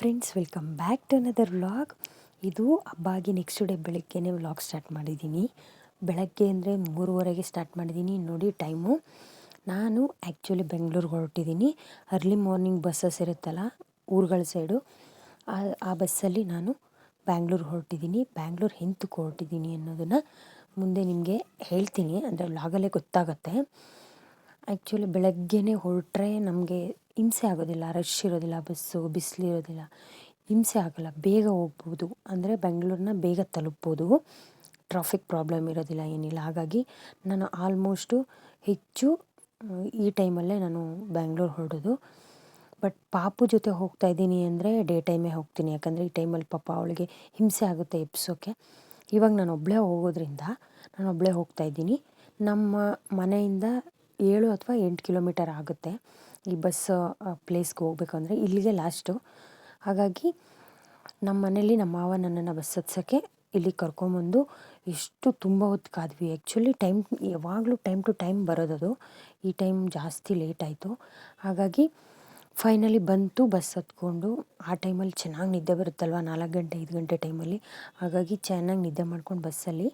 Friends welcome back to another vlog ಇದು ಹಬ್ಬಾಗಿ next day ಬೆಳಗ್ಗೆನೇ ವ್ಲಾಗ್ ಸ್ಟಾರ್ಟ್ ಮಾಡಿದ್ದೀನಿ. ಬೆಳಗ್ಗೆ ಅಂದರೆ ಮೂರುವರೆಗೆ ಸ್ಟಾರ್ಟ್ ಮಾಡಿದ್ದೀನಿ. ನೋಡಿ ಟೈಮು ನಾನು ಆ್ಯಕ್ಚುಲಿ ಬೆಂಗಳೂರಿಗೆ ಹೊರಟಿದ್ದೀನಿ. ಅರ್ಲಿ ಮಾರ್ನಿಂಗ್ ಬಸ್ಸಸ್ ಇರುತ್ತಲ್ಲ, ಊರುಗಳ ಸೈಡು ಆ ಬಸ್ಸಲ್ಲಿ ನಾನು ಬ್ಯಾಂಗ್ಳೂರು ಹೊರಟಿದ್ದೀನಿ. ಬ್ಯಾಂಗ್ಳೂರು ಹೆಂತಕ್ಕೆ ಹೊರಟಿದ್ದೀನಿ ಅನ್ನೋದನ್ನು ಮುಂದೆ ನಿಮಗೆ ಹೇಳ್ತೀನಿ. ಅಂದರೆ ವ್ಲಾಗಲ್ಲೇ ಗೊತ್ತಾಗುತ್ತೆ. ಆ್ಯಕ್ಚುಲಿ ಬೆಳಗ್ಗೆನೇ ಹೊರಟ್ರೆ ನಮಗೆ ಹಿಂಸೆ ಆಗೋದಿಲ್ಲ. ರಶ್ ಇರೋದಿಲ್ಲ, ಬಸ್ಸು ಬಿಸಿಲಿರೋದಿಲ್ಲ ಹಿಂಸೆ ಆಗೋಲ್ಲ. ಬೇಗ ಹೋಗ್ಬೋದು. ಅಂದರೆ ಬೆಂಗಳೂರನ್ನ ಬೇಗ ತಲುಪ್ಬೋದು. ಟ್ರಾಫಿಕ್ ಪ್ರಾಬ್ಲಮ್ ಇರೋದಿಲ್ಲ, ಏನಿಲ್ಲ. ಹಾಗಾಗಿ ನಾನು ಆಲ್ಮೋಸ್ಟು ಹೆಚ್ಚು, ಈ ಟೈಮಲ್ಲೇ ನಾನು ಬ್ಯಾಂಗ್ಳೂರು ಹೊರಡೋದು. ಬಟ್ ಪಾಪು ಜೊತೆ ಹೋಗ್ತಾ ಇದ್ದೀನಿ ಅಂದರೆ ಡೇ ಟೈಮೇ ಹೋಗ್ತೀನಿ. ಯಾಕಂದರೆ ಈ ಟೈಮಲ್ಲಿ ಪಾಪ ಅವಳಿಗೆ ಹಿಂಸೆ ಆಗುತ್ತೆ ಎಬ್ಸೋಕ್ಕೆ ಇವಾಗ ನಾನು ಒಬ್ಬಳೇ ಹೋಗೋದ್ರಿಂದ, ನಾನು ಒಬ್ಬಳೇ ಹೋಗ್ತಾ ಇದ್ದೀನಿ. ನಮ್ಮ ಮನೆಯಿಂದ ಏಳು ಅಥವಾ ಎಂಟು ಕಿಲೋಮೀಟರ್ ಆಗುತ್ತೆ ಈ ಬಸ್ ಪ್ಲೇಸ್ಗೆ ಹೋಗ್ಬೇಕು ಅಂದರೆ ಇಲ್ಲಿಗೆ ಲಾಸ್ಟು. ಹಾಗಾಗಿ ನಮ್ಮ ಮನೇಲಿ ನಮ್ಮ ಮಾವ ನನ್ನನ್ನು ಬಸ್ ಹತ್ಸೋಕ್ಕೆ ಇಲ್ಲಿ ಕರ್ಕೊಂಬಂದು ಎಷ್ಟು ತುಂಬ ಹೊತ್ತು ಕಾದ್ವಿ. ಆ್ಯಕ್ಚುಲಿ ಟೈಮ್, ಯಾವಾಗಲೂ ಟೈಮ್ ಟು ಟೈಮ್ ಬರೋದದು. ಈ ಟೈಮ್ ಜಾಸ್ತಿ ಲೇಟ್ ಆಯಿತು. ಹಾಗಾಗಿ ಫೈನಲಿ ಬಂತು ಬಸ್ ಹತ್ಕೊಂಡು. ಆ ಟೈಮಲ್ಲಿ ಚೆನ್ನಾಗಿ ನಿದ್ದೆ ಬರುತ್ತಲ್ವ? ನಾಲ್ಕು ಗಂಟೆ, ಐದು ಗಂಟೆ ಟೈಮಲ್ಲಿ. ಹಾಗಾಗಿ ಚೆನ್ನಾಗಿ ನಿದ್ದೆ ಮಾಡ್ಕೊಂಡು ಬಸ್ಸಲ್ಲಿ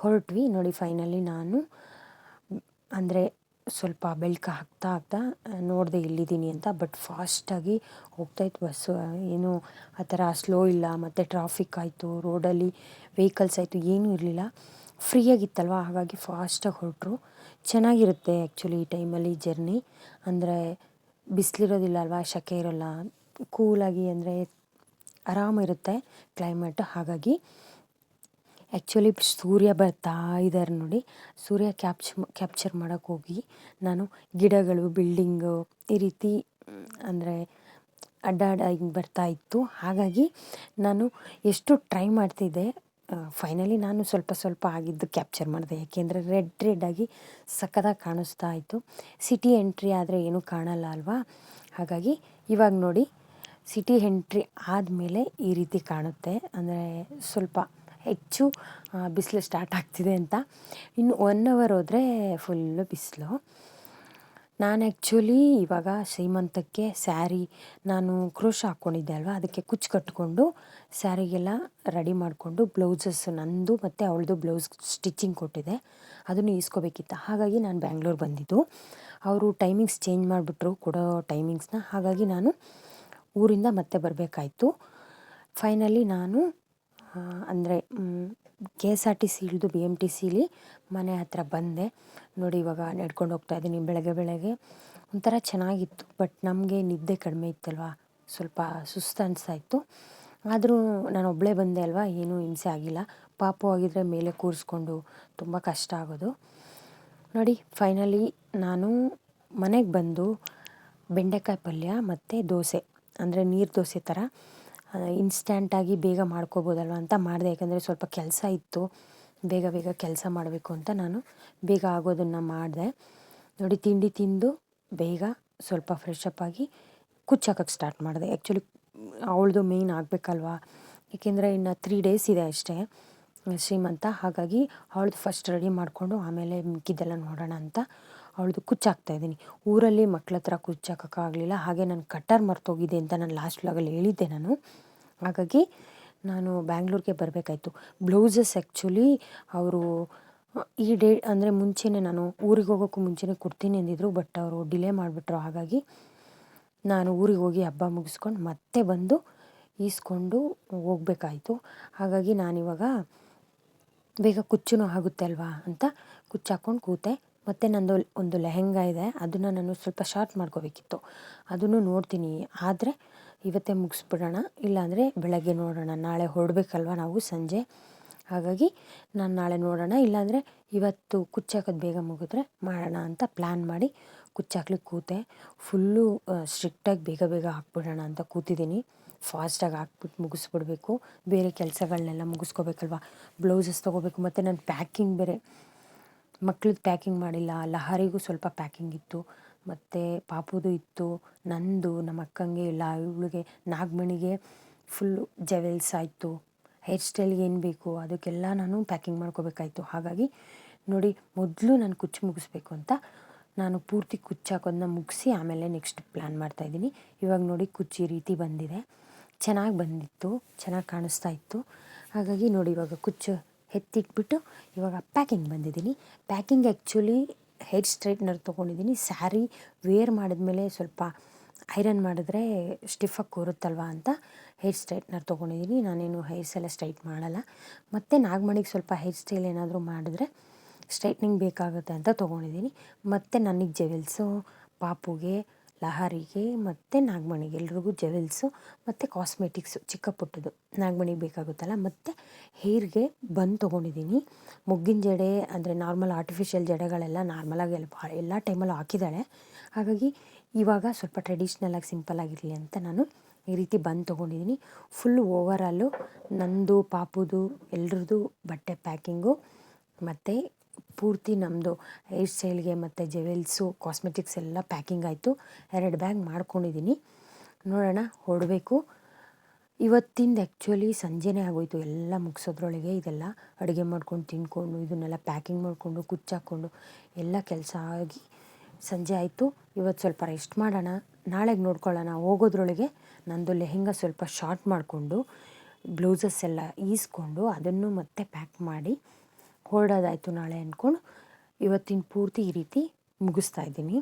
ಹೊರಟ್ವಿ. ನೋಡಿ, ಫೈನಲಿ ನಾನು, ಅಂದರೆ ಸ್ವಲ್ಪ ಬೆಳ್ಕ ಹಾಕ್ತಾ ಹಾಕ್ತಾ ನೋಡಿದೆ ಇಲ್ಲಿದ್ದೀನಿ ಅಂತ, ಬಟ್ ಫಾಸ್ಟಾಗಿ ಹೋಗ್ತಾಯಿತ್ತು ಬಸ್ಸು. ಏನು ಆ ಥರ ಸ್ಲೋ ಇಲ್ಲ, ಮತ್ತು ಟ್ರಾಫಿಕ್ ಆಯಿತು, ರೋಡಲ್ಲಿ ವೆಹಿಕಲ್ಸ್ ಆಯಿತು, ಏನೂ ಇರಲಿಲ್ಲ. ಫ್ರೀಯಾಗಿತ್ತಲ್ವ? ಹಾಗಾಗಿ ಫಾಸ್ಟಾಗಿ ಹೊರಟ್ರು. ಚೆನ್ನಾಗಿರುತ್ತೆ ಆ್ಯಕ್ಚುಲಿ ಈ ಟೈಮಲ್ಲಿ ಜರ್ನಿ. ಅಂದರೆ ಬಿಸಿಲಿರೋದಿಲ್ಲ ಅಲ್ವಾ? ಸೆಕೆ ಇರೋಲ್ಲ. ಕೂಲಾಗಿ ಅಂದರೆ ಆರಾಮಿರುತ್ತೆ ಕ್ಲೈಮೇಟ್. ಹಾಗಾಗಿ ಆ್ಯಕ್ಚುಲಿ ಸೂರ್ಯ ಬರ್ತಾ ಇದ್ದಾರೆ ನೋಡಿ. ಸೂರ್ಯ ಕ್ಯಾಪ್ಚ್ ಕ್ಯಾಪ್ಚರ್ ಮಾಡೋಕ್ಕೆ ಹೋಗಿ ನಾನು ಗಿಡಗಳು ಬಿಲ್ಡಿಂಗು ಈ ರೀತಿ, ಅಂದರೆ ಅಡ್ಡಾಡ ಹಿಂಗೆ ಬರ್ತಾ ಇತ್ತು. ಹಾಗಾಗಿ ನಾನು ಎಷ್ಟು ಟ್ರೈ ಮಾಡ್ತಿದ್ದೆ ಫೈನಲಿ ನಾನು ಸ್ವಲ್ಪ ಸ್ವಲ್ಪ ಆಗಿದ್ದು ಕ್ಯಾಪ್ಚರ್ ಮಾಡಿದೆ. ಯಾಕೆಂದರೆ ರೆಡ್ ರೆಡ್ ಆಗಿ ಸಖತ್ತಾಗಿ ಕಾಣಿಸ್ತಾ ಇತ್ತು. ಸಿಟಿ ಎಂಟ್ರಿ ಆದರೆ ಏನೂ ಕಾಣಲ್ಲ ಅಲ್ವಾ? ಹಾಗಾಗಿ ಇವಾಗ ನೋಡಿ ಸಿಟಿ ಎಂಟ್ರಿ ಆದಮೇಲೆ ಈ ರೀತಿ ಕಾಣುತ್ತೆ. ಅಂದರೆ ಸ್ವಲ್ಪ ಹೆಚ್ಚು ಬಿಸಿಲು ಸ್ಟಾರ್ಟ್ ಆಗ್ತಿದೆ ಅಂತ. ಇನ್ನು ಒನ್ ಅವರ್ ಹೋದರೆ ಫುಲ್ಲು ಬಿಸಿಲು. ನಾನು ಆ್ಯಕ್ಚುಲಿ ಇವಾಗ ಶ್ರೀಮಂತಕ್ಕೆ ಸ್ಯಾರಿ ನಾನು ಕ್ರೋಶ ಹಾಕ್ಕೊಂಡಿದ್ದೆ ಅಲ್ವಾ? ಅದಕ್ಕೆ ಕುಚ್ಚು ಕಟ್ಕೊಂಡು ಸ್ಯಾರಿಗೆಲ್ಲ ರೆಡಿ ಮಾಡಿಕೊಂಡು ಬ್ಲೌಸಸ್ ನಂದು ಮತ್ತು ಅವಳದು ಬ್ಲೌಸ್ ಸ್ಟಿಚಿಂಗ್ ಕೊಟ್ಟಿದೆ. ಅದನ್ನು ಈಸ್ಕೋಬೇಕಿತ್ತು. ಹಾಗಾಗಿ ನಾನು ಬ್ಯಾಂಗ್ಳೂರ್ ಬಂದಿದ್ದು. ಅವರು ಟೈಮಿಂಗ್ಸ್ ಚೇಂಜ್ ಮಾಡಿಬಿಟ್ರು ಕೊಡೋ ಟೈಮಿಂಗ್ಸ್ನ ಹಾಗಾಗಿ ನಾನು ಊರಿಂದ ಮತ್ತೆ ಬರಬೇಕಾಯ್ತು. ಫೈನಲಿ ನಾನು ಅಂದರೆ K S R T C ಇಳಿದು ಬಿ ಎಂ ಟಿ ಸಿಲಿ ಮನೆ ಹತ್ರ ಬಂದೆ. ನೋಡಿ, ಇವಾಗ ನಡ್ಕೊಂಡು ಹೋಗ್ತಾ ಇದ್ದೀನಿ ಬೆಳಗ್ಗೆ ಬೆಳಗ್ಗೆ. ಒಂಥರ ಚೆನ್ನಾಗಿತ್ತು, ಬಟ್ ನಮಗೆ ನಿದ್ದೆ ಕಡಿಮೆ ಇತ್ತಲ್ವಾ? ಸ್ವಲ್ಪ ಸುಸ್ತು ಅನಿಸ್ತಾ ಇತ್ತು ಆದರೂ ನಾನು ಒಬ್ಬಳೇ ಬಂದೆ ಅಲ್ವಾ? ಏನೂ ಹಿಂಸೆ ಆಗಿಲ್ಲ. ಪಾಪು ಆಗಿದ್ದರೆ ಮೇಲೆ ಕೂರಿಸ್ಕೊಂಡು ತುಂಬ ಕಷ್ಟ ಆಗೋದು. ನೋಡಿ, ಫೈನಲಿ ನಾನು ಮನೆಗೆ ಬಂದು ಬೆಂಡೆಕಾಯಿ ಪಲ್ಯ ಮತ್ತು ದೋಸೆ, ಅಂದರೆ ನೀರು ದೋಸೆ ಥರ ಇನ್ಸ್ಟ್ಯಾಂಟಾಗಿ ಬೇಗ ಮಾಡ್ಕೋಬೋದಲ್ವ ಅಂತ ಮಾಡಿದೆ. ಯಾಕಂದರೆ ಸ್ವಲ್ಪ ಕೆಲಸ ಇತ್ತು. ಬೇಗ ಬೇಗ ಕೆಲಸ ಮಾಡಬೇಕು ಅಂತ ನಾನು ಬೇಗ ಆಗೋದನ್ನು ಮಾಡಿದೆ. ನೋಡಿ, ತಿಂಡಿ ತಿಂದು ಬೇಗ ಸ್ವಲ್ಪ ಫ್ರೆಶ್ ಅಪ್ ಆಗಿ ಕುಚ್ಚಾಕಕ್ಕೆ ಸ್ಟಾರ್ಟ್ ಮಾಡಿದೆ. ಆ್ಯಕ್ಚುಲಿ ಅವಳದು ಮೇಯ್ನ್ ಆಗಬೇಕಲ್ವಾ? ಏಕೆಂದರೆ ಇನ್ನು ತ್ರೀ ಡೇಸ್ ಇದೆ ಅಷ್ಟೇ. ಶ್ರೀಮಂತ, ಹಾಗಾಗಿ ಅವಳದು ಫಸ್ಟ್ ರೆಡಿ ಮಾಡಿಕೊಂಡು ಆಮೇಲೆ ಮಿಕ್ಕಿದ್ದೆಲ್ಲ ನೋಡೋಣ ಅಂತ ಅವಳದು ಕುಚ್ಚಾಕ್ತಾಯಿದ್ದೀನಿ ಊರಲ್ಲಿ ಮಕ್ಕಳ ಹತ್ರ ಕುಚ್ಚಾಕೋಕ್ಕಾಗಲಿಲ್ಲ. ಹಾಗೆ ನಾನು ಕಟ್ಟರ್ ಮರ್ತೋಗಿದೆ ಅಂತ ನಾನು ಲಾಸ್ಟ್ ವ್ಲಾಗಲ್ಲಿ ಹೇಳಿದ್ದೆ ನಾನು. ಹಾಗಾಗಿ ನಾನು ಬ್ಯಾಂಗ್ಳೂರಿಗೆ ಬರಬೇಕಾಯ್ತು. ಬ್ಲೌಸಸ್ ಆ್ಯಕ್ಚುಲಿ ಅವರು, ಈ ಡೇ ಅಂದರೆ ಮುಂಚೆನೇ ನಾನು ಊರಿಗೆ ಹೋಗೋಕ್ಕೂ ಮುಂಚೆನೇ ಕೊಡ್ತೀನಿ ಅಂದಿದ್ರು ಬಟ್ ಅವರು ಡಿಲೇ ಮಾಡಿಬಿಟ್ರು. ಹಾಗಾಗಿ ನಾನು ಊರಿಗೆ ಹೋಗಿ ಹಬ್ಬ ಮುಗಿಸ್ಕೊಂಡು ಮತ್ತೆ ಬಂದು ಈಸ್ಕೊಂಡು ಹೋಗ್ಬೇಕಾಯ್ತು. ಹಾಗಾಗಿ ನಾನಿವಾಗ ಬೇಗ ಕುಚ್ಚು ಆಗುತ್ತೆ ಅಲ್ವಾ ಅಂತ ಕುಚ್ಚು ಹಾಕ್ಕೊಂಡು ಕೂತೆ. ಮತ್ತು ನಂದು ಒಂದು ಲೆಹೆಂಗಾ ಇದೆ, ಅದನ್ನು ನಾನು ಸ್ವಲ್ಪ ಶಾರ್ಟ್ ಮಾಡ್ಕೋಬೇಕಿತ್ತು. ಅದನ್ನು ನೋಡ್ತೀನಿ. ಆದರೆ ಇವತ್ತೇ ಮುಗಿಸ್ಬಿಡೋಣ. ಇಲ್ಲಾಂದರೆ ಬೆಳಗ್ಗೆ ನೋಡೋಣ. ನಾಳೆ ಹೊಡಬೇಕಲ್ವ ನಾವು ಸಂಜೆ. ಹಾಗಾಗಿ ನಾನು ನಾಳೆ ನೋಡೋಣ. ಇಲ್ಲಾಂದರೆ ಇವತ್ತು ಕುಚ್ಚಾಕೋದು ಬೇಗ ಮುಗಿದ್ರೆ ಮಾಡೋಣ ಅಂತ ಪ್ಲ್ಯಾನ್ ಮಾಡಿ ಕುಚ್ಚಾಕ್ಲಿಕ್ಕೆ ಕೂತೆ. ಫುಲ್ಲು ಸ್ಟ್ರಿಕ್ಟಾಗಿ ಬೇಗ ಬೇಗ ಹಾಕ್ಬಿಡೋಣ ಅಂತ ಕೂತಿದ್ದೀನಿ. ಫಾಸ್ಟಾಗಿ ಹಾಕ್ಬಿಟ್ಟು ಮುಗಿಸ್ಬಿಡ್ಬೇಕು. ಬೇರೆ ಕೆಲಸಗಳನ್ನೆಲ್ಲ ಮುಗಿಸ್ಕೋಬೇಕಲ್ವ? ಬ್ಲೌಸಸ್ ತೊಗೋಬೇಕು. ಮತ್ತು ನಾನು ಪ್ಯಾಕಿಂಗ್ ಬೇರೆ. ಮಕ್ಳದ್ದು ಪ್ಯಾಕಿಂಗ್ ಮಾಡಿಲ್ಲ, ಲಹರಿಗೂ ಸ್ವಲ್ಪ ಪ್ಯಾಕಿಂಗ್ ಇತ್ತು, ಮತ್ತು ಪಾಪುದು ಇತ್ತು, ನಂದು, ನಮ್ಮ ಅಕ್ಕಂಗೆ, ಇಲ್ಲ, ಇವಳಿಗೆ, ನಾಗಮಣಿಗೆ ಫುಲ್ಲು ಜವೆಲ್ಸ್ ಆಯಿತು. ಹೇರ್ ಸ್ಟೈಲ್ಗೆ ಏನು ಬೇಕು, ಅದಕ್ಕೆಲ್ಲ ನಾನು ಪ್ಯಾಕಿಂಗ್ ಮಾಡ್ಕೋಬೇಕಾಯಿತು. ಹಾಗಾಗಿ ನೋಡಿ, ಮೊದಲು ನಾನು ಕುಚ್ಚು ಮುಗಿಸ್ಬೇಕು ಅಂತ ನಾನು ಪೂರ್ತಿ ಕುಚ್ಚು ಹಾಕೋದನ್ನ ಮುಗಿಸಿ ಆಮೇಲೆ ನೆಕ್ಸ್ಟ್ ಪ್ಲ್ಯಾನ್ ಮಾಡ್ತಾಯಿದ್ದೀನಿ ಇವಾಗ ನೋಡಿ ಕುಚ್ಚು ಈ ರೀತಿ ಬಂದಿದೆ. ಚೆನ್ನಾಗಿ ಬಂದಿತ್ತು, ಚೆನ್ನಾಗಿ ಕಾಣಿಸ್ತಾ ಇತ್ತು. ಹಾಗಾಗಿ ನೋಡಿ, ಇವಾಗ ಕುಚ್ಚು ಎತ್ತಿಟ್ಬಿಟ್ಟು ಇವಾಗ ಪ್ಯಾಕಿಂಗ್ ಬಂದಿದ್ದೀನಿ. ಪ್ಯಾಕಿಂಗ್ ಆ್ಯಕ್ಚುಲಿ ಹೆಡ್ ಸ್ಟ್ರೈಟ್ನರ್ ತೊಗೊಂಡಿದ್ದೀನಿ. ಸ್ಯಾರಿ ವೇರ್ ಮಾಡಿದ್ಮೇಲೆ ಸ್ವಲ್ಪ ಐರನ್ ಮಾಡಿದ್ರೆ ಸ್ಟಿಫಾಗಿ ಕೂರುತ್ತಲ್ವ ಅಂತ ಹೇರ್ ಸ್ಟ್ರೈಟ್ನರ್ ತೊಗೊಂಡಿದ್ದೀನಿ. ನಾನೇನು ಹೇರ್ಸ್ ಎಲ್ಲ ಸ್ಟ್ರೈಟ್ ಮಾಡಲ್ಲ. ಮತ್ತು ನಾಗಮಣಿಗೆ ಸ್ವಲ್ಪ ಹೇರ್ ಸ್ಟೈಲ್ ಏನಾದರೂ ಮಾಡಿದ್ರೆ ಸ್ಟ್ರೈಟ್ನಿಂಗ್ ಬೇಕಾಗುತ್ತೆ ಅಂತ ತೊಗೊಂಡಿದ್ದೀನಿ. ಮತ್ತು ನನಗೆ ಜೆವೆಲ್ಸು, ಪಾಪುಗೆ ಲಹರಿಗೆ ಮತ್ತು ನಾಗಮಣಿಗೆ ಎಲ್ರಿಗೂ ಜೆವೆಲ್ಸು ಮತ್ತು ಕಾಸ್ಮೆಟಿಕ್ಸು ಚಿಕ್ಕ ಪುಟ್ಟದು ನಾಗಮಣಿಗೆ ಬೇಕಾಗುತ್ತಲ್ಲ, ಮತ್ತು ಹೇರ್ಗೆ ಬಂದು ತೊಗೊಂಡಿದ್ದೀನಿ. ಮುಗ್ಗಿನ ಜಡೆ ಅಂದರೆ ನಾರ್ಮಲ್ ಆರ್ಟಿಫಿಷಿಯಲ್ ಜಡೆಗಳೆಲ್ಲ ನಾರ್ಮಲಾಗಿ ಎಲ್ಲ ಭಾಳ ಎಲ್ಲ ಟೈಮಲ್ಲೂ ಹಾಕಿದ್ದಾಳೆ. ಹಾಗಾಗಿ ಇವಾಗ ಸ್ವಲ್ಪ ಟ್ರೆಡಿಷ್ನಲಾಗಿ ಸಿಂಪಲ್ಲಾಗಿರಲಿ ಅಂತ ನಾನು ಈ ರೀತಿ ಬಂದು ತೊಗೊಂಡಿದ್ದೀನಿ. ಫುಲ್ ಓವರಾಲು ನಂದು, ಪಾಪುದು, ಎಲ್ರದ್ದು ಬಟ್ಟೆ ಪ್ಯಾಕಿಂಗು ಮತ್ತು ಪೂರ್ತಿ ನಮ್ಮದು ಹೇರ್ ಸ್ಟೈಲ್ಗೆ ಮತ್ತು ಜೆವೆಲ್ಸು ಕಾಸ್ಮೆಟಿಕ್ಸ್ ಎಲ್ಲ ಪ್ಯಾಕಿಂಗ್ ಆಯಿತು. ಎರಡು ಬ್ಯಾಗ್ ಮಾಡ್ಕೊಂಡಿದ್ದೀನಿ ನೋಡೋಣ ಹೊರಡಬೇಕು ಇವತ್ತಿಂದ ಆ್ಯಕ್ಚುಲಿ ಸಂಜೆನೇ ಆಗೋಯ್ತು. ಎಲ್ಲ ಮುಗಿಸೋದ್ರೊಳಗೆ ಇದೆಲ್ಲ ಅಡುಗೆ ಮಾಡ್ಕೊಂಡು ತಿನ್ಕೊಂಡು ಇದನ್ನೆಲ್ಲ ಪ್ಯಾಕಿಂಗ್ ಮಾಡಿಕೊಂಡು ಕುಚ್ಚಾಕ್ಕೊಂಡು ಎಲ್ಲ ಕೆಲಸ ಆಗಿ ಸಂಜೆ ಆಯಿತು. ಇವತ್ತು ಸ್ವಲ್ಪ ರೆಸ್ಟ್ ಮಾಡೋಣ. ನಾಳೆಗೆ ನೋಡ್ಕೊಳ್ಳೋಣ. ಹೋಗೋದ್ರೊಳಗೆ ನಂದು ಲೆಹೆಂಗ ಸ್ವಲ್ಪ ಶಾರ್ಟ್ ಮಾಡಿಕೊಂಡು, ಬ್ಲೌಸಸ್ ಎಲ್ಲ ಈಸ್ಕೊಂಡು ಅದನ್ನು ಮತ್ತೆ ಪ್ಯಾಕ್ ಮಾಡಿ ಹೊರಡೋದಾಯಿತು ನಾಳೆ ಅಂದ್ಕೊಂಡು ಇವತ್ತಿನ ಪೂರ್ತಿ ಈ ರೀತಿ ಮುಗಿಸ್ತಾ ಇದ್ದೀನಿ.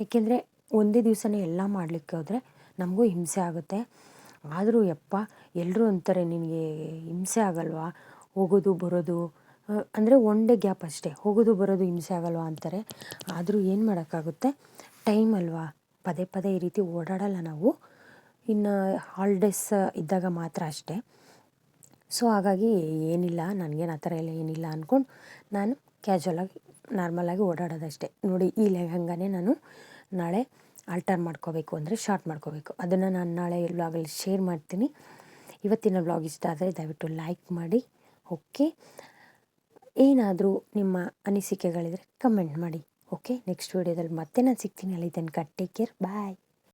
ಏಕೆಂದರೆ ಒಂದೇ ದಿವಸನೇ ಎಲ್ಲ ಮಾಡಲಿಕ್ಕೆ ಹೋದರೆ ನಮಗೂ ಹಿಂಸೆ ಆಗುತ್ತೆ. ಆದರೂ ಯಪ್ಪ ಎಲ್ಲರೂ ಅಂತಾರೆ ನಿನಗೆ ಹಿಂಸೆ ಆಗಲ್ವಾ? ಹೋಗೋದು, ಬರೋದು. ಅಂದರೆ ಒನ್ ಡೇ ಗ್ಯಾಪ್ ಅಷ್ಟೇ. ಹೋಗೋದು, ಬರೋದು ಹಿಂಸೆ ಆಗಲ್ವಾ ಅಂತಾರೆ. ಆದರೂ ಏನು ಮಾಡೋಕ್ಕಾಗುತ್ತೆ? ಟೈಮ್ ಅಲ್ವಾ? ಪದೇ ಪದೇ ಈ ರೀತಿ ಓಡಾಡಲ್ಲ ನಾವು. ಇನ್ನು ಹಾಲಿಡೇಸ್ ಇದ್ದಾಗ ಮಾತ್ರ ಅಷ್ಟೇ. ಸೊ ಹಾಗಾಗಿ ಏನಿಲ್ಲ, ನನಗೇನು ಆ ಥರ ಎಲ್ಲ ಏನಿಲ್ಲ ಅಂದ್ಕೊಂಡು ನಾನು ಕ್ಯಾಶುವಲಾಗಿ ನಾರ್ಮಲಾಗಿ ಓಡಾಡೋದಷ್ಟೇ. ನೋಡಿ, ಈ ಲೆಹಂಗಾನೇ ನಾನು ನಾಳೆ ಆಲ್ಟರ್ ಮಾಡ್ಕೋಬೇಕು ಅಂದರೆ ಶಾರ್ಟ್ ಮಾಡ್ಕೋಬೇಕು. ಅದನ್ನು ನಾನು ನಾಳೆ ವ್ಲಾಗಲ್ಲಿ ಶೇರ್ ಮಾಡ್ತೀನಿ. ಇವತ್ತಿನ ವ್ಲಾಗ್ ಇಷ್ಟ ಆದರೆ ದಯವಿಟ್ಟು ಲೈಕ್ ಮಾಡಿ ಓಕೆ ಏನಾದರೂ ನಿಮ್ಮ ಅನಿಸಿಕೆಗಳಿದ್ರೆ ಕಮೆಂಟ್ ಮಾಡಿ ಓಕೆ ನೆಕ್ಸ್ಟ್ ವೀಡಿಯೋದಲ್ಲಿ ಮತ್ತೆ ನಾನು ಸಿಗ್ತೀನಿ. ಅಲ್ಲಿ ತನಕ ಟೇಕ್ ಕೇರ್ ಬಾಯ್